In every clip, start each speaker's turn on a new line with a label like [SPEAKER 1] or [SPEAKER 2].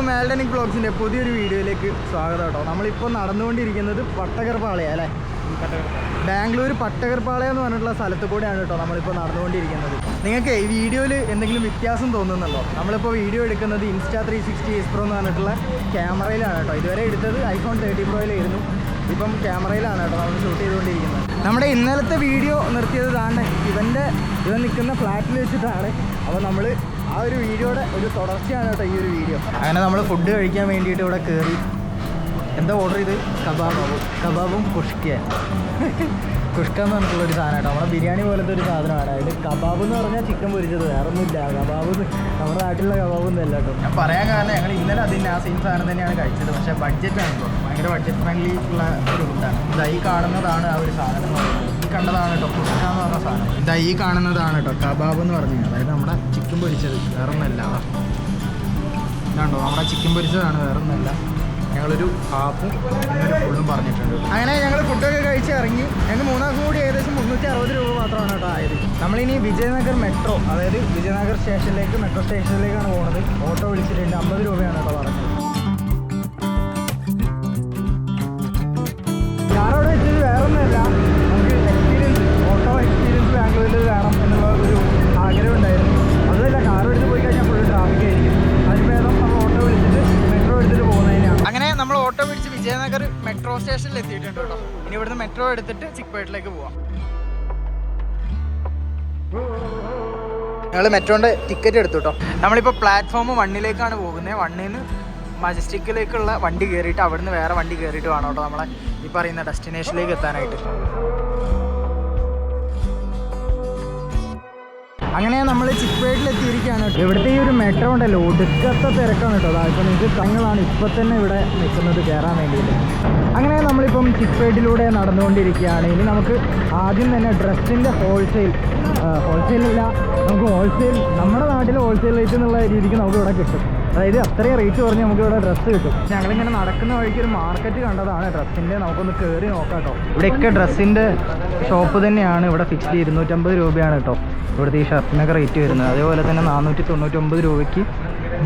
[SPEAKER 1] എല്ലാവർക്കും മാൽഡനിക് ബ്ലോഗ്സിന്റെ പുതിയൊരു വീഡിയോയിലേക്ക് സ്വാഗതം കേട്ടോ. നമ്മളിപ്പോൾ നടന്നുകൊണ്ടിരിക്കുന്നത് പട്ടകർപാളയ അല്ലേ? ബാംഗ്ലൂർ പട്ടകർപാളയ എന്ന് പറഞ്ഞിട്ടുള്ള സ്ഥലത്ത് കൂടെയാണ് കേട്ടോ നമ്മളിപ്പോൾ നടന്നുകൊണ്ടിരിക്കുന്നത്. നിങ്ങൾക്ക് ഈ വീഡിയോയിൽ എന്തെങ്കിലും വ്യത്യാസം തോന്നുന്നുണ്ടോ? നമ്മളിപ്പോൾ വീഡിയോ എടുക്കുന്നത് Insta three sixty S pro എന്ന് പറഞ്ഞിട്ടുള്ള ക്യാമറയിലാണ് കേട്ടോ. ഇതുവരെ എടുത്തത് ഐഫോൺ തേർട്ടി പ്രോയിലായിരുന്നു ഇപ്പം ക്യാമറയിലാണ് കേട്ടോ നമ്മൾ ഷൂട്ട് ചെയ്തുകൊണ്ടിരിക്കുന്നത്. നമ്മുടെ ഇന്നലത്തെ വീഡിയോ നിർത്തിയത് താണ്ട് ഇവന്റെ ഇവൻ നിൽക്കുന്ന ഫ്ലാറ്റിൽ വെച്ചിട്ടാണ്. അപ്പോൾ നമ്മൾ ആ ഒരു വീഡിയോയുടെ ഒരു തുടർച്ചയാണ് കേട്ടോ ഈ ഒരു വീഡിയോ. അങ്ങനെ നമ്മൾ ഫുഡ് കഴിക്കാൻ വേണ്ടിയിട്ട് ഇവിടെ കയറി എന്താ ഓർഡർ ചെയ്ത്? കബാബും. കബാബും കുഷ്ക കുഷ്ക എന്ന് പറഞ്ഞിട്ടുള്ള ഒരു സാധനം കേട്ടോ. നമ്മുടെ ബിരിയാണി പോലത്തെ ഒരു സാധനമാണ് അതിൽ കബാബ് എന്ന് പറഞ്ഞാൽ ചിക്കൻ പൊരിച്ചത്. വേറെ ഒന്നുമില്ല കബാബ് നമ്മുടെ നാട്ടിലുള്ള കബാബ് ഒന്നും അല്ല കേട്ടോ. ഞാൻ പറയാൻ കാരണം ഞങ്ങൾ ഇന്നലെ അതിന് ആ സെയിം സാധനം തന്നെയാണ് കഴിച്ചത്. പക്ഷേ ബഡ്ജറ്റാണ് കേട്ടോ ഭയങ്കര ബഡ്ജറ്റ് ഫ്രണ്ട്ലി ഉള്ള ഒരു ഫുഡാണ് ഇതാ ഈ കാണുന്നതാണ് ആ ഒരു സാധനം ഈ കണ്ടതാണ് കേട്ടോ കുഷ്ക എന്ന് പറഞ്ഞ സാധനം. ഇതാ ഈ കാണുന്നതാണ് കേട്ടോ കബാബ് എന്ന് പറഞ്ഞു അതായത് നമ്മുടെ ചിക്കൻ പൊരിച്ചത്. വേറെ ഒന്നല്ല ഇതാണ്ടോ? നമ്മുടെ ചിക്കൻ പൊരിച്ചതാണ്. വേറെ ഒന്നല്ല ഞങ്ങളൊരു ഹാഫും ഒരു ഫുള്ളും പറഞ്ഞിട്ടുണ്ട്. അങ്ങനെ ഞങ്ങൾ ഫുഡൊക്കെ കഴിച്ച് ഇറങ്ങി. ഞങ്ങൾക്ക് മൂന്നാം കൂടി ഏകദേശം മുന്നൂറ്റി അറുപത് രൂപ മാത്രമാണ് കേട്ടോ ആയത്. നമ്മളിനി വിജയനഗർ മെട്രോ അതായത് വിജയനഗർ സ്റ്റേഷനിലേക്ക് മെട്രോ സ്റ്റേഷനിലേക്കാണ് പോകുന്നത് ഓട്ടോ വിളിച്ചിട്ടുണ്ട്. അമ്പത് രൂപയാണ് കേട്ടോ പറഞ്ഞത്. ഓട്ടോ പിടിച്ച് വിജയനഗർ മെട്രോ സ്റ്റേഷനിൽ എത്തിയിട്ടുണ്ട് കേട്ടോ. ഇനി ഇവിടുന്ന് മെട്രോ എടുത്തിട്ട് ചിക്ക്പേട്ടിലേക്ക് പോവാം. ഞങ്ങൾ മെട്രോന്റെ ടിക്കറ്റ് എടുത്തു കേട്ടോ. നമ്മളിപ്പോൾ പ്ലാറ്റ്ഫോം വണ്ണിലേക്കാണ് പോകുന്നത്. വണ്ണിൽ നിന്ന് മജസ്റ്റിക്കിലേക്കുള്ള വണ്ടി കയറിയിട്ട് അവിടുന്ന് വേറെ വണ്ടി കയറിയിട്ട് വേണം കേട്ടോ നമ്മളെ ഈ പറയുന്ന ഡെസ്റ്റിനേഷനിലേക്ക് എത്താനായിട്ട്. അങ്ങനെ നമ്മൾ കേട്ടോ. ഇവിടുത്തെ ഈ ഒരു മെട്രോ ഉണ്ടല്ലോ ഒടുക്കത്തെ തിരക്കാണ് കേട്ടോ. അതാ ഇപ്പോൾ നിങ്ങൾക്ക് കണ്ണുകളാണ് ഇപ്പൊ തന്നെ ഇവിടെ നിൽക്കുന്നത് കയറാൻ വേണ്ടിയിട്ട്. അങ്ങനെ നമ്മളിപ്പം ചിപ്പേട്ടിലൂടെ നടന്നുകൊണ്ടിരിക്കുകയാണ്. ഇനി നമുക്ക് ആദ്യം തന്നെ ഡ്രസ്സിന്റെ ഹോൾസെയിൽ ഹോൾസെയിലില്ല നമുക്ക് ഹോൾസെയിൽ നമ്മുടെ നാട്ടിൽ ഹോൾസെയിൽ റേറ്റ് എന്നുള്ള രീതിക്ക് നമുക്ക് ഇവിടെ കിട്ടും. അതായത് അത്രയും റേറ്റ് പറഞ്ഞ് നമുക്ക് ഇവിടെ ഡ്രസ്സ് കിട്ടും ഞങ്ങളിങ്ങനെ നടക്കുന്ന വഴിക്ക് ഒരു മാർക്കറ്റ് കണ്ടതാണ്. ഡ്രസ്സിന്റെ നമുക്കൊന്ന് കയറി നോക്കാം കേട്ടോ ഇവിടെയൊക്കെ ഡ്രസ്സിന്റെ ഷോപ്പ് തന്നെയാണ്. ഇവിടെ ഫിക്സ്ഡ് ഇരുന്നൂറ്റമ്പത് രൂപയാണ് കേട്ടോ. ഇവിടുത്തെ ഈ ഷർട്ടിനൊക്കെ റേറ്റ് വരുന്നത്. അതേപോലെ തന്നെ നാനൂറ്റി തൊണ്ണൂറ്റൊമ്പത് രൂപയ്ക്ക്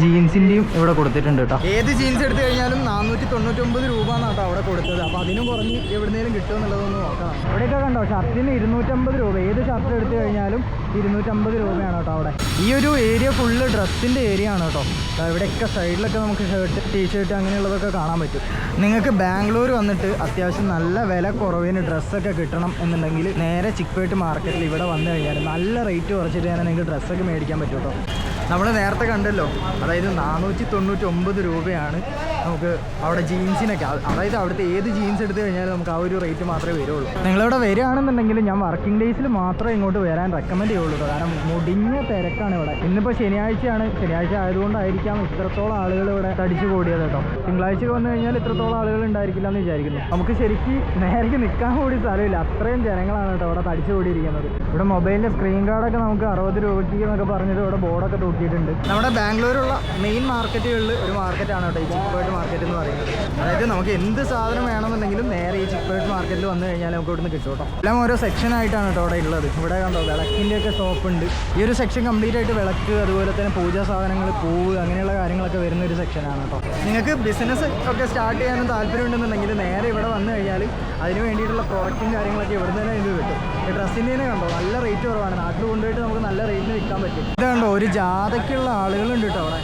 [SPEAKER 1] ജീൻസിന്റെയും ഇവിടെ കൊടുത്തിട്ടുണ്ട് കേട്ടോ. ഏത് ജീൻസ് എടുത്തു കഴിഞ്ഞാലും നാനൂറ്റി തൊണ്ണൂറ്റൊമ്പത് രൂപ എന്നാണ് കേട്ടോ അവിടെ കൊടുത്തത്. അപ്പോൾ അതിനും കുറഞ്ഞ് എവിടുന്നേലും കിട്ടുമോ എന്നുള്ളതൊന്ന് നോക്കാം. ഇവിടെയൊക്കെ കണ്ടോ ഷർട്ടിന് ഇരുന്നൂറ്റമ്പത് രൂപ. ഏത് ഷർട്ട് എടുത്തു കഴിഞ്ഞാലും ഇരുന്നൂറ്റമ്പത് രൂപയാണ് കേട്ടോ അവിടെ. ഈ ഒരു ഏരിയ ഫുള്ള് ഡ്രസ്സിന്റെ ഏരിയ ആണ് കേട്ടോ. ഇവിടെയൊക്കെ സൈഡിലൊക്കെ നമുക്ക് ഷർട്ട് ടീഷർട്ട് അങ്ങനെയുള്ളതൊക്കെ കാണാൻ പറ്റും. നിങ്ങൾക്ക് ബാംഗ്ലൂർ വന്നിട്ട് അത്യാവശ്യം നല്ല വില കുറവിന് ഡ്രസ്സൊക്കെ കിട്ടണം എന്നുണ്ടെങ്കിൽ നേരെ ചിക്പേട്ട് മാർക്കറ്റിൽ ഇവിടെ വന്നു കഴിഞ്ഞാൽ നല്ല റേറ്റ് കുറച്ചിട്ട് തന്നെ നിങ്ങൾക്ക് ഡ്രസ്സൊക്കെ മേടിക്കാൻ പറ്റും കേട്ടോ. നമ്മൾ നേരത്തെ കണ്ടല്ലോ. അതായത് നാനൂറ്റി തൊണ്ണൂറ്റി ഒമ്പത് രൂപയാണ് നമുക്ക് അവിടെ ജീൻസിനൊക്കെ അത് അതായത് അവിടുത്തെ ഏത് ജീൻസ് എടുത്തു കഴിഞ്ഞാലും നമുക്ക് ആ ഒരു റേറ്റ് മാത്രമേ വരുള്ളൂ. നിങ്ങളിവിടെ വരികയാണെന്നുണ്ടെങ്കിൽ ഞാൻ വർക്കിംഗ് ഡേയ്സിൽ മാത്രമേ ഇങ്ങോട്ട് വരാൻ റെക്കമെൻഡ് ചെയ്യുള്ളൂ കാരണം മുടിഞ്ഞ തിരക്കാണ് ഇവിടെ. ഇന്നിപ്പോൾ ശനിയാഴ്ചയാണ്. ശനിയാഴ്ച ആയതുകൊണ്ടായിരിക്കാം ഇത്രത്തോളം ആളുകൾ ഇവിടെ തടിച്ചു കൂടിയത് കേട്ടോ തിങ്കളാഴ്ച വന്നു കഴിഞ്ഞാൽ ഇത്രത്തോളം ആളുകൾ ഉണ്ടായിരിക്കില്ല എന്ന് വിചാരിക്കുന്നു. നമുക്ക് ശരിക്കും നേരേക്ക് നിൽക്കാൻ കൂടി സ്ഥലമില്ല. അത്രയും ജനങ്ങളാണ് കേട്ടോ അവിടെ തടിച്ചു കൂടിയിരിക്കുന്നത്. ഇവിടെ മൊബൈലിന്റെ സ്ക്രീൻ കാർഡൊക്കെ നമുക്ക് അറുപത് രൂപയ്ക്ക് എന്നൊക്കെ പറഞ്ഞിട്ട് ഇവിടെ ബോർഡൊക്കെ തൂക്കിയിട്ടുണ്ട്. നമ്മുടെ ബാംഗ്ലൂരുള്ള മെയിൻ മാർക്കറ്റുകളിൽ ഒരു മാർക്കറ്റാണ് കേട്ടോ ഈ ചിക്പേട്ട് മാർക്കറ്റ് എന്ന് പറയുന്നത്. അതായത് നമുക്ക് എന്ത് സാധനം വേണമെന്നുണ്ടെങ്കിലും നേരെ ഈ ചിപ്പേഴ്സ് മാർക്കറ്റിൽ വന്നു കഴിഞ്ഞാൽ നമുക്ക് ഇവിടുന്ന് കിട്ടും എല്ലാം ഓരോ സെക്ഷൻ ആയിട്ടാണ് കേട്ടോ അവിടെ ഉള്ളത്. ഇവിടെ കണ്ടോ വിളക്കിന്റെ ഒക്കെ ഷോപ്പ് ഉണ്ട്. ഈ ഒരു സെക്ഷൻ കംപ്ലീറ്റ് ആയിട്ട് വിളക്ക് അതുപോലെ തന്നെ പൂജാ സാധനങ്ങൾ പൂവ് അങ്ങനെയുള്ള കാര്യങ്ങളൊക്കെ വരുന്ന ഒരു സെക്ഷനാണ് കേട്ടോ. നിങ്ങൾക്ക് ബിസിനസ് ഒക്കെ സ്റ്റാർട്ട് ചെയ്യാനും താല്പര്യം ഉണ്ടെന്നുണ്ടെങ്കിൽ നേരെ ഇവിടെ വന്നു കഴിഞ്ഞാൽ അതിന് വേണ്ടിയിട്ടുള്ള പ്രോഡക്റ്റും കാര്യങ്ങളൊക്കെ ഇവിടെ തന്നെ ഇത് കിട്ടും. ഈ ഡ്രസ്സിന്റെ തന്നെ കണ്ടോ നല്ല റേറ്റ് കുറവാണ്. നാട്ടിൽ കൊണ്ടുപോയിട്ട് നമുക്ക് നല്ല റേറ്റിന് വിൽക്കാൻ പറ്റും. ഇത് കണ്ടോ ഒരു ജാഥയ്ക്കുള്ള ആളുകളുണ്ട് കേട്ടോ അവിടെ.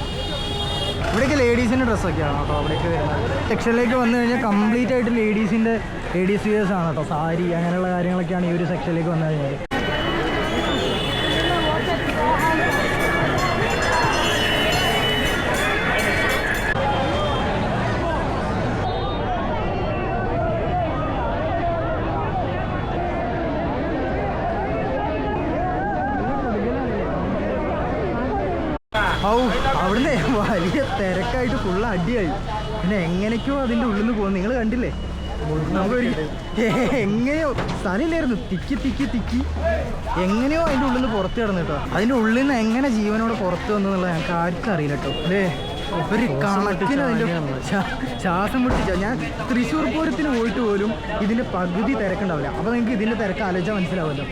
[SPEAKER 1] ഇവിടേക്ക് ലേഡീസിന്റെ ഡ്രസ്സൊക്കെയാണ് കേട്ടോ അവിടേക്ക് വരുന്നത്. സെക്ഷനിലേക്ക് വന്നു കഴിഞ്ഞാൽ കംപ്ലീറ്റ് ആയിട്ട് ലേഡീസിന്റെ ലേഡീസ് വിയേഴ്സ് ആണ് കേട്ടോ. സാരി അങ്ങനെയുള്ള കാര്യങ്ങളൊക്കെയാണ് ഈ ഒരു സെക്ഷനിലേക്ക് വന്നു കഴിഞ്ഞാൽ ഔ അവിടുന്ന് വലിയ തിരക്കായിട്ട് ഫുള്ള് അടിയായി. പിന്നെ എങ്ങനെയൊക്കെയോ അതിന്റെ ഉള്ളിൽ നിന്ന് പോകുന്നു നിങ്ങൾ കണ്ടില്ലേ നമുക്കൊരു എങ്ങനെയോ സ്ഥലമില്ലായിരുന്നു. തിക്കി തിക്കി തിക്കി. എങ്ങനെയോ അതിന്റെ ഉള്ളിൽ നിന്ന് പുറത്ത് കിടന്നു കേട്ടോ. അതിന്റെ ഉള്ളിൽ നിന്ന് എങ്ങനെ ജീവനോട് പുറത്ത് വന്നു എന്നുള്ളത് ഞങ്ങൾക്ക് ആർക്കും അറിയില്ല കേട്ടോ. അല്ലേ? ഒരു കണക്കിന് അതിന്റെ ശ്വാ- ശ്വാസം മുട്ടിച്ച. ഞാൻ തൃശ്ശൂർ പൂരത്തിന് പോയിട്ട് പോലും ഇതിന്റെ പകുതി തിരക്കുണ്ടാവില്ല. അപ്പോൾ നിങ്ങൾക്ക് ഇതിന്റെ തിരക്ക് ആലോചിച്ചാൽ മനസ്സിലാവുമല്ലോ.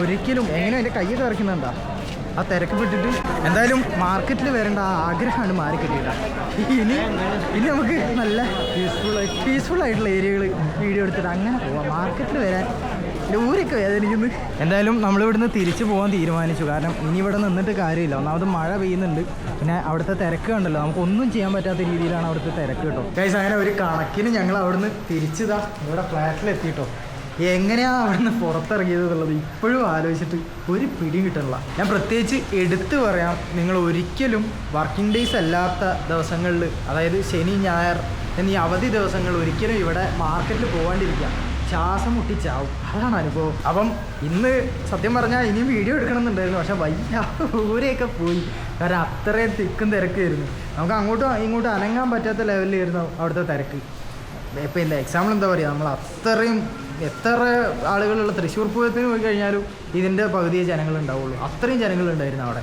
[SPEAKER 1] ഒരിക്കലും എങ്ങനെ അതിന്റെ കയ്യൊക്കെ ഇറക്കുന്നുണ്ടാ ആ തിരക്ക് എന്തായാലും മാർക്കറ്റിൽ വരേണ്ട ആ ആഗ്രഹമാണ് മാറി ഇനി ഇനി നമുക്ക് നല്ല പീസ്ഫുൾ പീസ്ഫുൾ ആയിട്ടുള്ള ഏരിയകൾ വീഡിയോ എടുത്തിട്ട് അങ്ങനെ പോവാം. മാർക്കറ്റിൽ വരാൻ ലൂരൊക്കെ വേദനിക്കുന്നു. എന്തായാലും നമ്മൾ ഇവിടുന്ന് തിരിച്ചു പോകാൻ തീരുമാനിച്ചു. കാരണം ഇനി ഇവിടെ നിന്നിട്ട് കാര്യമില്ല. ഒന്നാമത് മഴ പെയ്യുന്നുണ്ട്. പിന്നെ അവിടുത്തെ തിരക്ക് കണ്ടല്ലോ. നമുക്ക് ഒന്നും ചെയ്യാൻ പറ്റാത്ത രീതിയിലാണ് അവിടുത്തെ തിരക്ക് കേട്ടോ. അങ്ങനെ ഒരു കണക്കിന് ഞങ്ങൾ അവിടുന്ന് തിരിച്ചതാ ഇവിടെ ഫ്ലാറ്റിലെത്തിട്ടോ എങ്ങനെയാണ് അവിടുന്ന് പുറത്തിറങ്ങിയത് എന്നുള്ളത് ഇപ്പോഴും ആലോചിച്ചിട്ട് ഒരു പിടി കിട്ടണില്ല. ഞാൻ പ്രത്യേകിച്ച് എടുത്തു പറയാം നിങ്ങൾ ഒരിക്കലും വർക്കിംഗ് ഡേയ്സ് അല്ലാത്ത ദിവസങ്ങളിൽ അതായത് ശനി ഞായർ എന്നീ അവധി ദിവസങ്ങൾ ഒരിക്കലും ഇവിടെ മാർക്കറ്റിൽ പോകാണ്ടിരിക്കുക ശ്വാസം മുട്ടിച്ചാവും. അതാണ് അനുഭവം. അപ്പം ഇന്ന് സത്യം പറഞ്ഞാൽ ഇനിയും വീഡിയോ എടുക്കണമെന്നുണ്ടായിരുന്നു. പക്ഷെ വയ്യ ഊരെയൊക്കെ പോയി. കാരണം അത്രയും തിക്കും തിരക്കായിരുന്നു. നമുക്ക് അങ്ങോട്ടും ഇങ്ങോട്ടും അനങ്ങാൻ പറ്റാത്ത ലെവലിലായിരുന്നു അവിടുത്തെ തിരക്ക്. ഇപ്പം എന്താ എക്സാമ്പിൾ എന്താ പറയുക നമ്മൾ അത്രയും എത്ര ആളുകളുള്ള തൃശ്ശൂർ പൂരത്തിന് പോയി കഴിഞ്ഞാലും ഇതിന്റെ പകുതിയെ ജനങ്ങളുണ്ടാവുള്ളൂ. അത്രയും ജനങ്ങളുണ്ടായിരുന്നു അവിടെ.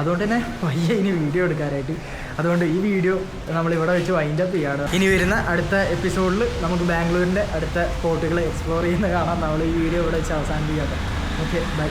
[SPEAKER 1] അതുകൊണ്ട് തന്നെ വയ്യ ഇനി വീഡിയോ എടുക്കാനായിട്ട്. അതുകൊണ്ട് ഈ വീഡിയോ നമ്മൾ ഇവിടെ വെച്ച് വൈൻഡ് അപ്പ് ചെയ്യാണ്. ഇനി വരുന്ന അടുത്ത എപ്പിസോഡിൽ നമുക്ക് ബാംഗ്ലൂരിന്റെ അടുത്ത സ്പോട്ടുകൾ എക്സ്പ്ലോർ ചെയ്യുന്ന കാണാൻ നമ്മൾ ഈ വീഡിയോ ഇവിടെ വെച്ച് അവസാനിപ്പിക്കാം. Okay bye